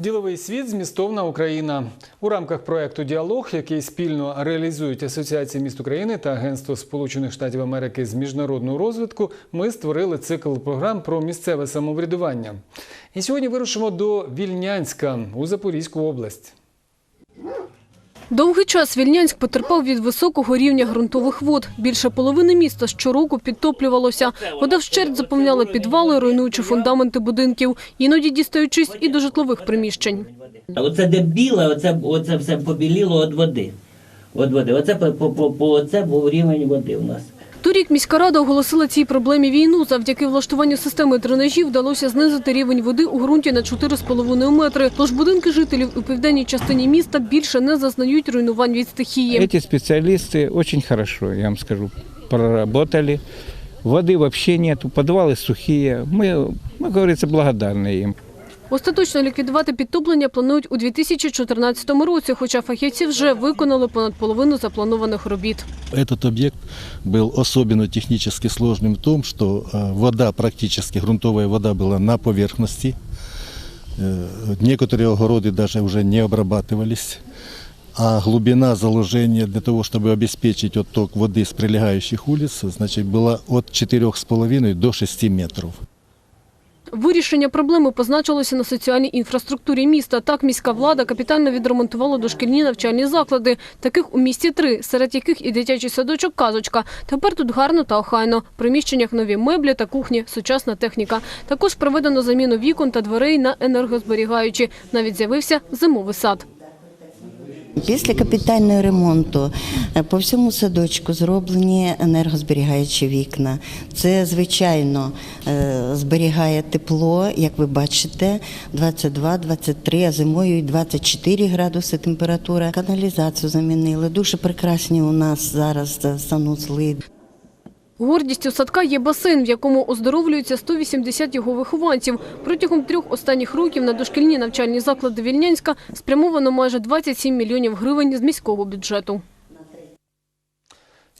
Діловий світ змістовна Україна у рамках проекту Діалог, який спільно реалізують Асоціація міст України та Агентство Сполучених Штатів Америки з міжнародного розвитку. Ми створили цикл програм про місцеве самоврядування. І сьогодні вирушимо до Вільнянська у Запорізьку область. Довгий час Вільнянськ потерпав від високого рівня ґрунтових вод. Більше половини міста щороку підтоплювалося. Вода вщерть заповняла підвали, руйнуючи фундаменти будинків, іноді дістаючись і до житлових приміщень. Оце де біле, оце, оце все побіліло від води. Від води. Оце по, по, по, по оце був рівень води у нас. Торік міська рада оголосила цій проблемі війну. Завдяки влаштуванню системи дренажів вдалося знизити рівень води у ґрунті на 4,5 метри. Тож будинки жителів у південній частині міста більше не зазнають руйнувань від стихії. Эти специалисты очень хорошо, я вам скажу, проработали. Воды вообще нету, подвалы сухие. Мы, мы, говорится, благодарны им. Остаточно ліквідувати підтоплення планують у 2014 році, хоча фахівці вже виконали понад половину запланованих робіт. Этот объект был особенно технически сложным в том, что э, вода, практически грунтовая вода была на поверхности. Э, Некоторые огороды даже уже не обрабатывались. А глубина заложения для того, чтобы обеспечить отток воды с прилегающих улиц, значит, была от 4,5 до 6 метров. Вирішення проблеми позначилося на соціальній інфраструктурі міста. Так, міська влада капітально відремонтувала дошкільні навчальні заклади. Таких у місті три, серед яких і дитячий садочок «Казочка». Тепер тут гарно та охайно. В приміщеннях нові меблі та кухні, сучасна техніка. Також проведено заміну вікон та дверей на енергозберігаючі. Навіть з'явився зимовий сад. Після капітального ремонту е, по всьому садочку зроблені енергозберігаючі вікна. Це, звичайно, е, зберігає тепло, як ви бачите, 22-23, а зимою і 24 градуси температура. Каналізацію замінили. Дуже прекрасні у нас зараз е, санузли. Гордістю садка є басейн, в якому оздоровлюються 180 його вихованців. Протягом трьох останніх років на дошкільні навчальні заклади Вільнянська спрямовано майже 27 мільйонів гривень з міського бюджету.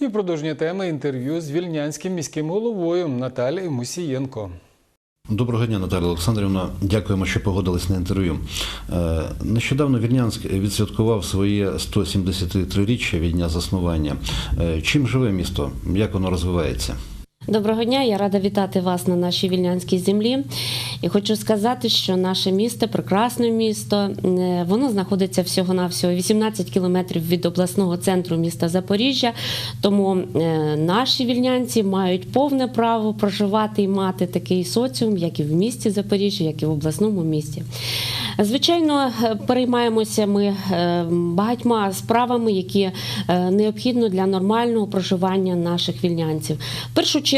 І продовження теми інтерв'ю з вільнянським міським головою Наталією Мусієнко. Доброго дня, Наталя Олександрівна. Дякуємо, що погодились на інтерв'ю. Е, Нещодавно Вірнянськ відсвяткував своє 173-річчя від дня заснування. Е, Чим живе місто? Як воно розвивається? Доброго дня, я рада вітати вас на нашій вільнянській землі. І хочу сказати, що наше місто прекрасне місто. Е, Воно знаходиться всього на всього 18 кілометрів від обласного центру міста Запоріжжя. Тому е, наші вільнянці мають повне право проживати і мати такий соціум, як і в місті Запоріжжя, як і в обласному місті. Звичайно, е, переймаємося ми багатьма справами, які необхідно для нормального проживання наших вільнянців. В першу чергу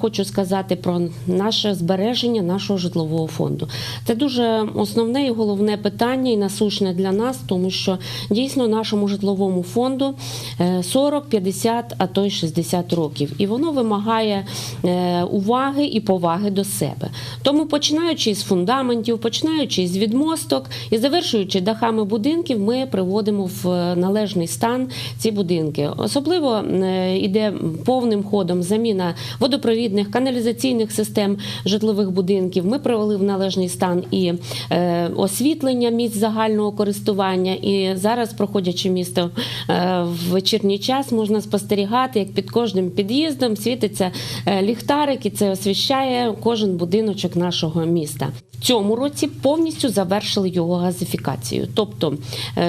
хочу сказати про наше збереження нашого житлового фонду. Це дуже основне і головне питання і насущне для нас, тому що дійсно нашому житловому фонду е, 40, 50, а то й 60 років, і воно вимагає е, уваги і поваги до себе. Тому починаючи з фундаментів, починаючи з відмосток і завершуючи дахами будинків, ми приводимо в е, належний стан ці будинки. Особливо е, йде повним ходом заміна водопровідних каналізаційних систем житлових будинків. Ми привели в належний стан і е, освітлення місць загального користування. І зараз, проходячи місто е, в вечірній час, можна спостерігати, як під кожним під'їздом світиться е, ліхтарик, і це освіщає кожен будиночок нашого міста. Цьому році повністю завершили його газифікацію. Тобто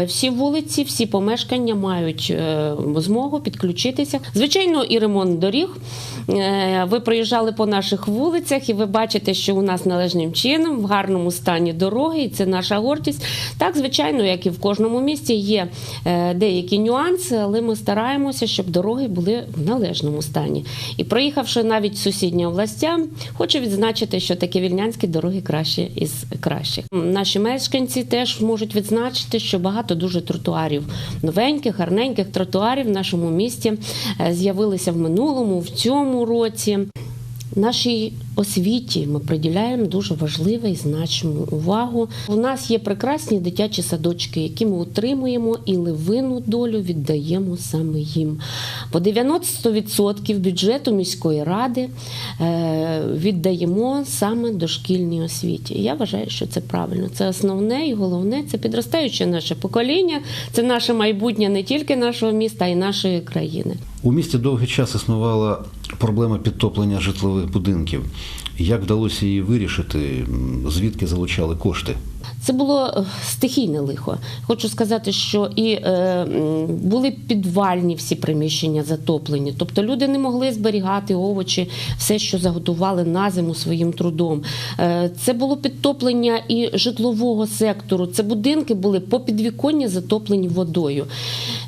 всі вулиці, всі помешкання мають змогу підключитися. Звичайно, і ремонт доріг. Е, Ви проїжджали по наших вулицях, і ви бачите, що у нас належним чином в гарному стані дороги, і це наша гордість. Так, звичайно, як і в кожному місті, є е, деякі нюанси, але ми стараємося, щоб дороги були в належному стані. І проїхавши навіть сусідні областя, хочу відзначити, що такі вільнянські дороги кращі із кращих. Наші мешканці теж можуть відзначити, що багато дуже тротуарів новеньких, гарненьких тротуарів в нашому місті е, з'явилися в минулому, в цьому році. Нашій освіті ми приділяємо дуже важливу і значну увагу. У нас є прекрасні дитячі садочки, які ми утримуємо і ливину долю віддаємо саме їм. По 90% бюджету міської ради е, віддаємо саме дошкільній освіті. Я вважаю, що це правильно. Це основне і головне це підростаюче наше покоління, це наше майбутнє не тільки нашого міста, а й нашої країни. У місті довгий час існувала проблема підтоплення житлових будинків. Як вдалося її вирішити? Звідки залучали кошти? Це було е, стихійне лихо. Хочу сказати, що і е, були підвальні всі приміщення затоплені. Тобто люди не могли зберігати овочі, все, що заготували на зиму своїм трудом. Е, це було підтоплення і житлового сектору. Це будинки були по підвіконні затоплені водою.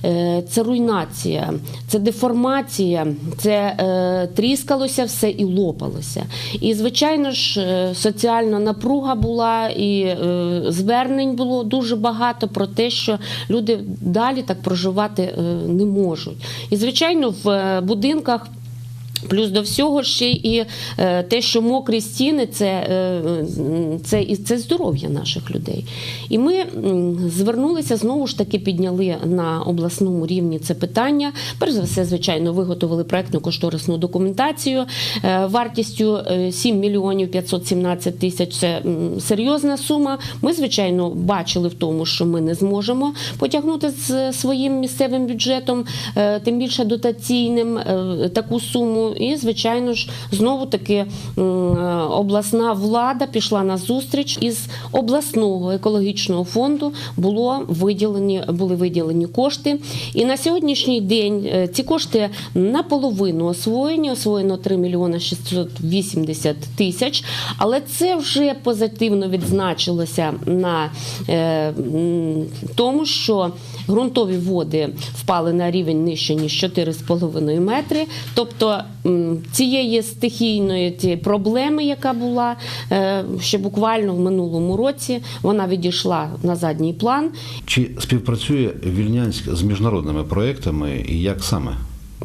Е, це руйнація, це деформація, це е, тріскалося все і лопалося. І, звичайно ж, е, соціальна напруга була і е, звернень було дуже багато про те, що люди далі так проживати е, не можуть. І, звичайно, в е, будинках. Плюс до всього ще і е, те, що мокрі стіни, це, е, це, це здоров'я наших людей. І ми звернулися знову ж таки, підняли на обласному рівні це питання. Перш за все, звичайно, виготовили проектну кошторисну документацію е, вартістю е, 7 мільйонів 517 тисяч. Це серйозна сума. Ми, звичайно, бачили в тому, що ми не зможемо потягнути з своїм місцевим бюджетом, тим більше дотаційним таку суму. І, звичайно ж, знову таки е, обласна влада пішла на зустріч із обласного екологічного фонду. Було виділені, були виділені кошти. І на сьогоднішній день е, ці кошти наполовину освоєні, освоєно 3 мільйони 680 тисяч. Але це вже позитивно відзначилося на е, тому, що ґрунтові води впали на рівень нижче ніж 4,5 метри. Тобто цієї стихійної цієї проблеми, яка була е, ще буквально в минулому році, вона відійшла на задній план. Чи співпрацює Вільнянськ з міжнародними проектами і як саме?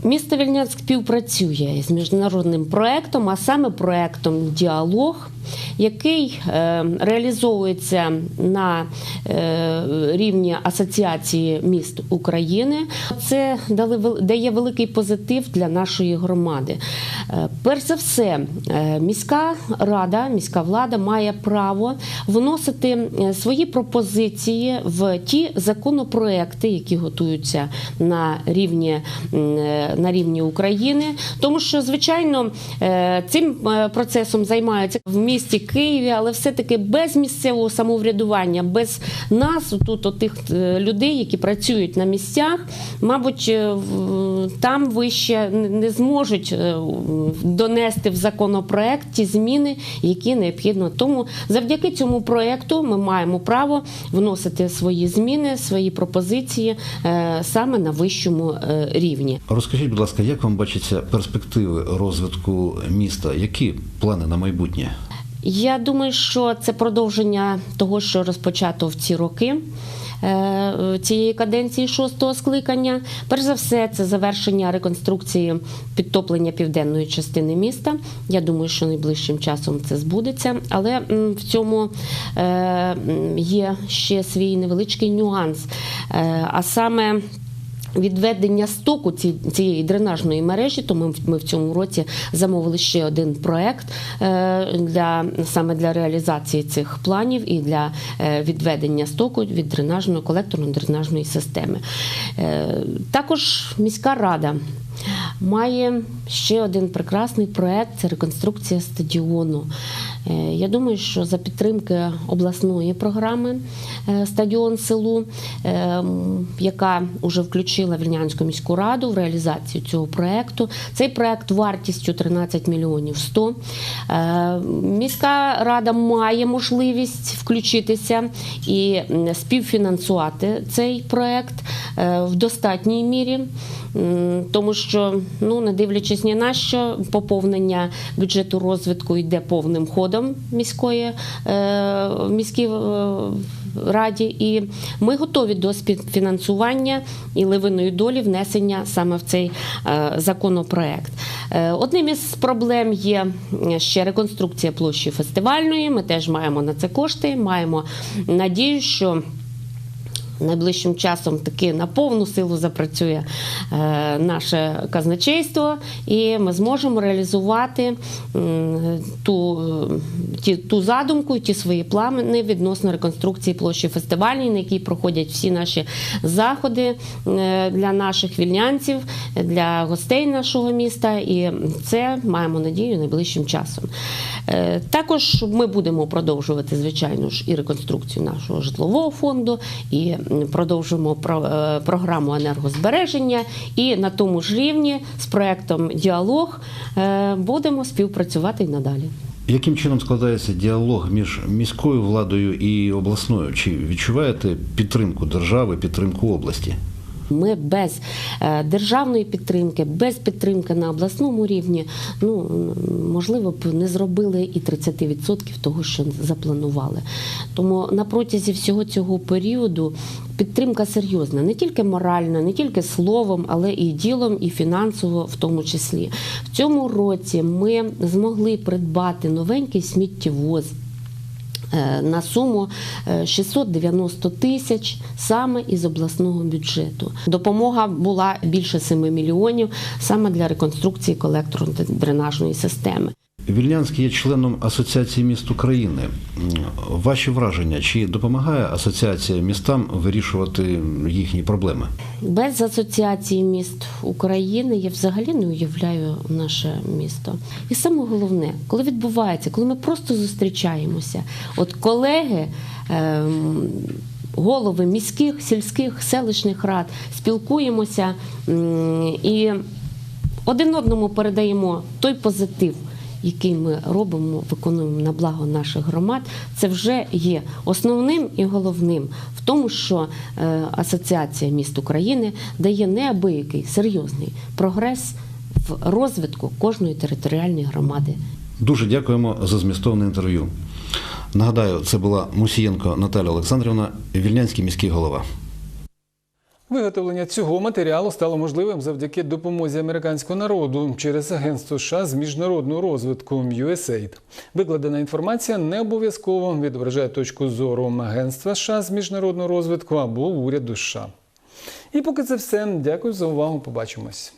Місто Вільнянськ співпрацює з міжнародним проектом, а саме проектом Діалог, який е, реалізовується на е, рівні Асоціації міст України. Це дає великий позитив для нашої громади. Е, перш за все, міська рада, міська влада має право вносити свої пропозиції в ті законопроекти, які готуються на рівні, на рівні України, тому що звичайно цим процесом займаються в місті Києві, але все-таки без місцевого самоврядування, без нас, тут отих е, людей, які працюють на місцях, мабуть, е, там вище не- зможуть е, донести в законопроект ті зміни, які необхідно. Тому завдяки цьому проекту ми маємо право вносити свої зміни, свої пропозиції саме на вищому рівні. Розкажіть, будь ласка, як вам бачаться перспективи розвитку міста? Які плани на майбутнє? Я думаю, що це продовження того, що розпочато в ці роки. е, Цієї каденції шостого скликання, перш за все, це завершення реконструкції підтоплення південної частини міста. Я думаю, що найближчим часом це збудеться, але в цьому е, є ще свій невеличкий нюанс. Е, А саме Відведення стоку ці- цієї дренажної мережі, то ми в цьому році замовили ще один проект е, для саме для реалізації цих планів і для е, відведення стоку від дренажної колекторно-дренажної системи. Е, Також міська рада. Має ще один прекрасний проект це реконструкція стадіону. Е, Я думаю, що за підтримки обласної програми е, стадіон селу, е, яка вже включила Вільнянську міську раду в реалізацію цього проекту. Цей проект вартістю 13 мільйонів 100. Е, Міська рада має можливість включитися і співфінансувати цей проект е, в достатній мірі. Тому що, ну не дивлячись ні на що, поповнення бюджету розвитку йде повним ходом. Складом міської е, міській е, раді, і ми готові до співфінансування і ливиної долі внесення саме в цей е, законопроект. Одним із проблем є ще реконструкція площі фестивальної. Ми теж маємо на це кошти. Маємо надію, що Найближчим часом таки на повну силу запрацює е, наше казначейство, і ми зможемо реалізувати ту, е, ті, ту задумку, ті свої плани відносно реконструкції площі фестивальній, на якій проходять всі наші заходи е, для наших вільнянців, для гостей нашого міста. І це маємо надію найближчим часом. Також ми будемо продовжувати, звичайно ж, і реконструкцію нашого житлового фонду, і продовжимо про- е, програму енергозбереження. І на тому ж рівні з проектом Діалог е, будемо співпрацювати і надалі. Яким чином складається діалог між міською владою і обласною? Чи відчуваєте підтримку держави, підтримку області? Ми без е, державної підтримки, без підтримки на обласному рівні, ну можливо б не зробили і 30% того, що запланували. Тому на протязі всього цього періоду підтримка серйозна, не тільки моральна, не тільки словом, але і ділом, і фінансово, в тому числі. В цьому році ми змогли придбати новенький сміттєвоз. Е, На суму е, 690 тисяч саме із обласного бюджету. Допомога була більше 7 мільйонів саме для реконструкції колекторно-дренажної системи. Вільнянський є членом Асоціації міст України. Ваші враження, чи допомагає асоціація містам вирішувати їхні проблеми? Без асоціації міст України я взагалі не уявляю наше місто. І саме головне, коли відбувається, коли ми просто зустрічаємося, от колеги. Ем, Голови міських, сільських, селищних рад спілкуємося і один одному передаємо той позитив, який ми робимо, виконуємо на благо наших громад. Це вже є основним і головним в тому, що е, Асоціація міст України дає неабиякий серйозний прогрес в розвитку кожної територіальної громади Дуже дякуємо за змістовне інтерв'ю. Нагадаю, це була Мусієнко Наталя Олександрівна, Вільнянський міський голова. Виготовлення цього матеріалу стало можливим завдяки допомозі американського народу через Агентство США з міжнародного розвитку USAID. Викладена інформація не обов'язково відображає точку зору Агентства США з міжнародного розвитку або уряду США. І поки це все. Дякую за увагу. Побачимось.